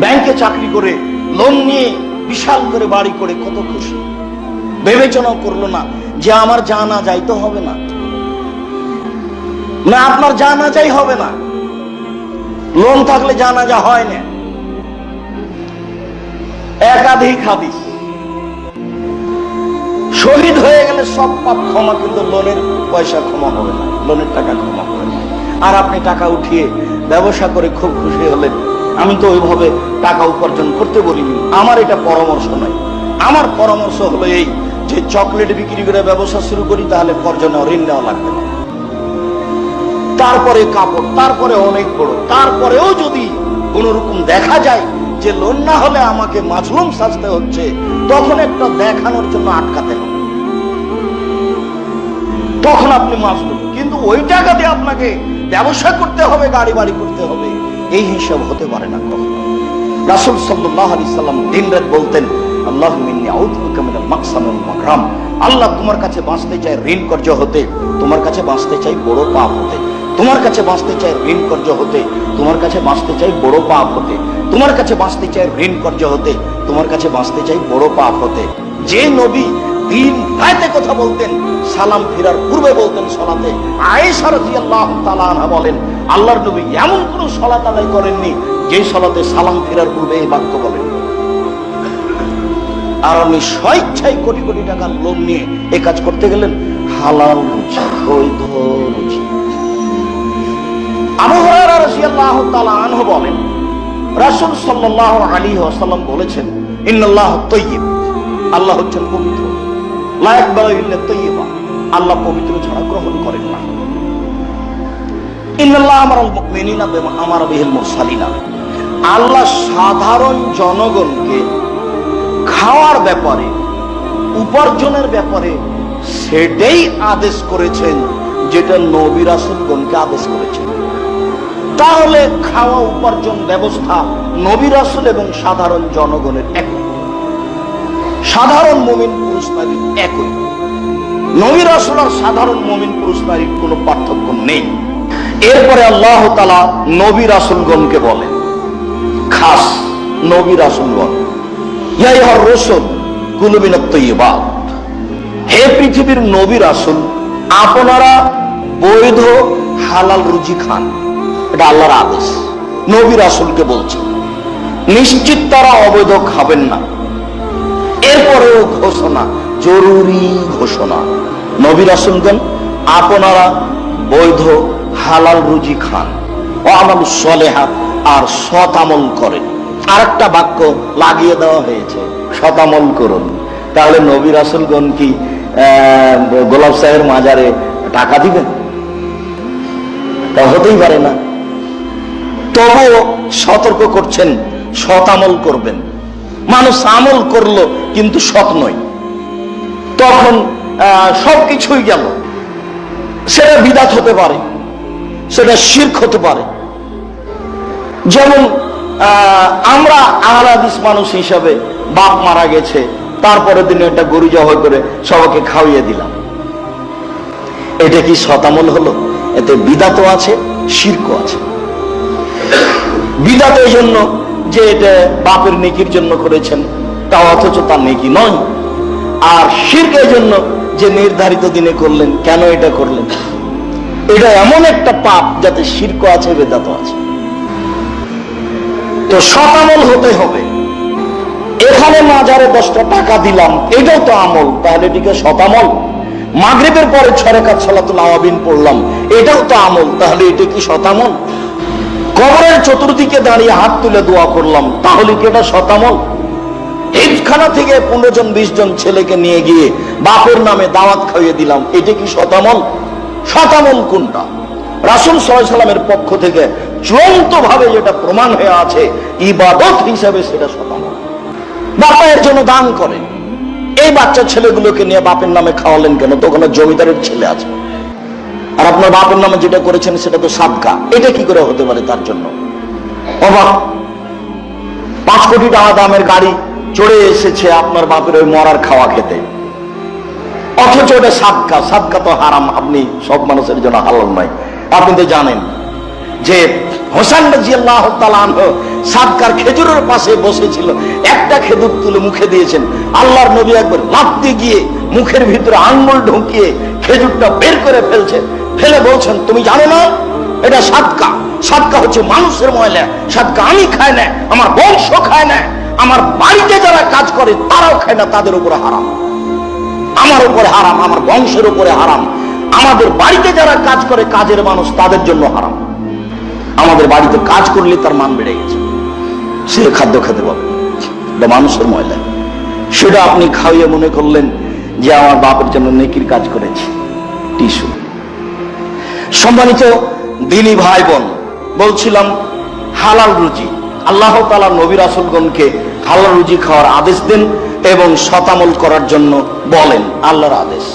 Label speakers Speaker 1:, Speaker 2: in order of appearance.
Speaker 1: ব্যাংকে চাকরি করে, লোন নিয়ে বিশাল করে বাড়ি করে, কত খুশি। বিবেচনা করল না যে আমার জানা যাই তো হবে না। না, আপনার জানা যাই হবে না। লোন থাকলে জানা যা হয় না। একাধিক হাদিস। শহীদ হয়ে গেলে সব পাপ ক্ষমা, কিন্তু লোনের পয়সা ক্ষমা হবে না। লোনের টাকা ক্ষমা হবে না। আর আপনি টাকা উঠিয়ে ব্যবসা করে খুব খুশি হলেন। আমি তো ওইভাবে টাকা উপার্জন করতে বলিনি। আমার এটা পরামর্শ নয়। আমার পরামর্শ হলো এই যে চকলেট বিক্রি করে ব্যবসা শুরু করি, তাহলে কর্জনে ঋণ নেওয়া লাগবে না। তারপরে কাপড়, তারপরে অনেক বড়। তারপরেও যদি কোন রকম দেখা যায় যে লোন না হলে আমাকে মাছলুম সাজতে হচ্ছে, তখন একটা দেখানোর জন্য আটকাতে হবে। তখন আপনি মাছলুম কিন্তু ওই টাকা দিয়ে আপনাকে ব্যবসা করতে হবে, গাড়ি বাড়ি করতে হবে। এই হিসাব হতে পারে না কখনো। রাসুল সাল্লাহ আলি সাল্লাম দিন রাত বলতেন, আল্লাহ মিন্নি আউযুবিকা মিনাল মাকসাম মাকরাম। আল্লাহ তোমার কাছে বাঁচতে চাই ঋণ কর্য হতে, তোমার কাছে বাঁচতে চাই বড় পাপ হতে, তোমার কাছে বাঁচতে চাই ঋণ কর্য হতে, তোমার কাছে বাঁচতে চাই বড় পাপ হতে, তোমার কাছে বাঁচতে চাই ঋণ কর্য হতে, তোমার কাছে বাঁচতে চাই বড় পাপ হতে। যে নবী দিন রাতে কথা বলতেন, সালাম ফেরার পূর্বে বলতেন সলাতে, আয়েশা রাদিয়াল্লাহু তাআলা বলেন আল্লাহর নবী এমন কোন সলাত আদায় করেননি যে সলাতে সালাম ফেরার পূর্বে এই বাক্য বলেন। আর আপনি স্বেচ্ছায় কোটি কোটি টাকার লোন নিয়ে এ কাজ করতে গেলেন। হালাল বলেছেন আল্লাহ হচ্ছেন পবিত্র। আল্লাহ পবিত্র ছাড়া গ্রহণ করেন না। আমারা আল্লাহ সাধারণ জনগণকে খাওয়ার ব্যাপারে, উপার্জনের ব্যাপারে সেটাই আদেশ করেছেন যেটা নবী রাসুলগণকে আদেশ করেছেন। তাহলে খাওয়া উপার্জন ব্যবস্থা নবী রাসুল এবং সাধারণ জনগণের এক সাধারণ মমিন পুরুষ নারীর একই। নবী রাসুল আর সাধারণ মমিন পুরুষ নারীর কোনো পার্থক্য নেই। এরপরে আল্লাহ তালা নবী রাসুলগণকে বলেন খাস নবী রাসুলগণ ইয়াইহার রসুল কুলুবিনত হে পৃথিবীর নবী রাসুল, আপনারা বৈধ হালাল রুজি খান। এটা আল্লাহর আদেশ। নবী রাসুলকে বলছেন নিশ্চিত তারা অবৈধ খাবেন না। এরপরেও ঘোষণা, জরুরি ঘোষণা। নবী রাসুলগণ, আপনারা বৈধ হালাল রুজি খান। ও সলেহাত আর সৎ আমল করেন। আরেকটা বাক্য লাগিয়ে দেওয়া হয়েছে শতামল করুন। তাহলে নবী রাসুলগণ কি গোলাপ সাহেবের মাজারে টাকা দিবেন? তা হতেই পারে না। তবুও সতর্ক করছেন, সৎ আমল করবেন। মানুষ আমল করল, কিন্তু সৎ নয়। তখন সব কিছুই গেল। সেটা বিদাত হতে পারে। সেটা শির্ক হতে পারে। যেমন আমরা আহলাদিস মানুষ হিসাবে বাপ মারা গেছে, তারপরের দিনে একটা গরু জবাই করে সবাইকে খাওয়িয়ে দিলাম। এটা কি শতামল হলো? এতে বিদাত আছে শির্ক আছে। বিদাত এই জন্য যে এটা বাপের নেকির জন্য করেছেন তা অথচ তার নেকি নয়। আর শির্ক এই জন্য যে নির্ধারিত দিনে করলেন, কেন এটা করলেন? এটা এমন একটা পাপ যাতে শির্ক আছে, বেদাত আছে। তো শতামল হতে হবে। এখানে মাজারে দশটা টাকা দিলাম, এটাও তো আমল। তাহলে এটিকে শতামল মাগরিবের পরে ছরেকাত সালাতুল আওয়াবিন পড়লাম, এটাও তো আমল। তাহলে এটা কি শতামল কবরের চতুর্দিকে দাঁড়িয়ে হাত তুলে দোয়া করলাম, তাহলে কি এটা শতামল হিফখানা থেকে পনেরো জন, বিশ জন ছেলেকে নিয়ে গিয়ে বাপের নামে দাওয়াত খাইয়ে দিলাম, এটা কি শতামল শতামল কোনটা রাসুল পক্ষ থেকে চূড়ান্ত ভাবে যেটা প্রমাণ হয়ে আছে, ইবাদত হিসাবে সেটা বাপের জন্য দান করে এই বাচ্চা ছেলেগুলোকে নিয়ে বাপের নামে খাওয়ালেন কেন? জমিদারের ছেলে আছে। আর আপনার বাপের নামে যেটা করেছেন, সেটা তো সাদকা। এটা কি করে হতে পারে তার জন্য? অবাক পাঁচ কোটি টাকা দামের গাড়ি চড়ে এসেছে আপনার বাপের ওই মরার খাওয়া খেতে। অথচ ওটা সাদকা সাদকা তো হারাম, আপনি সব মানুষের জন্য হালাল নয়। আপনি তো জানেন যে হোসেন রাজি আল্লাহ সাদকার খেজুরের পাশে বসেছিল, একটা খেজুর তুলে মুখে দিয়েছেন। আল্লাহর নবী একবার লাফতে গিয়ে মুখের ভিতরে আঙ্গুল ঢুকিয়ে খেজুরটা বের করে ফেলছেন ফেলে বলছেন, তুমি জানো না? এটা সাদকা সাদকা হচ্ছে মানুষের ময়লা। সাদকা আমি খাই না, আমার বংশ খায় না। আমার বাড়িতে যারা কাজ করে তারাও খায় না, তাদের উপরে হারাম। আমার উপরে হারাম, আমার বংশের উপরে হারাম। আমাদের বাড়িতে যারা কাজ করে, কাজের মানুষ, তাদের জন্য হারাম। আমাদের বাড়িতে কাজ করলে তার মান বেড়ে গেছে। সে খাদ্য খেতে পাবে। এটা মানুষের ময়লা। সেটা আপনি খাইয়ে মনে করলেন যে আমার বাপের জন্য নেকির কাজ করেছি। টিস্যু সম্মানিত দিনী ভাই বোন বলছিলাম, হালাল রুজি। আল্লাহ তালা নবী রাসুলগণকে হালাল রুজি খাওয়ার আদেশ দেন। এবং শতামল করার জন্য বলেন আল্লাহর আদেশ।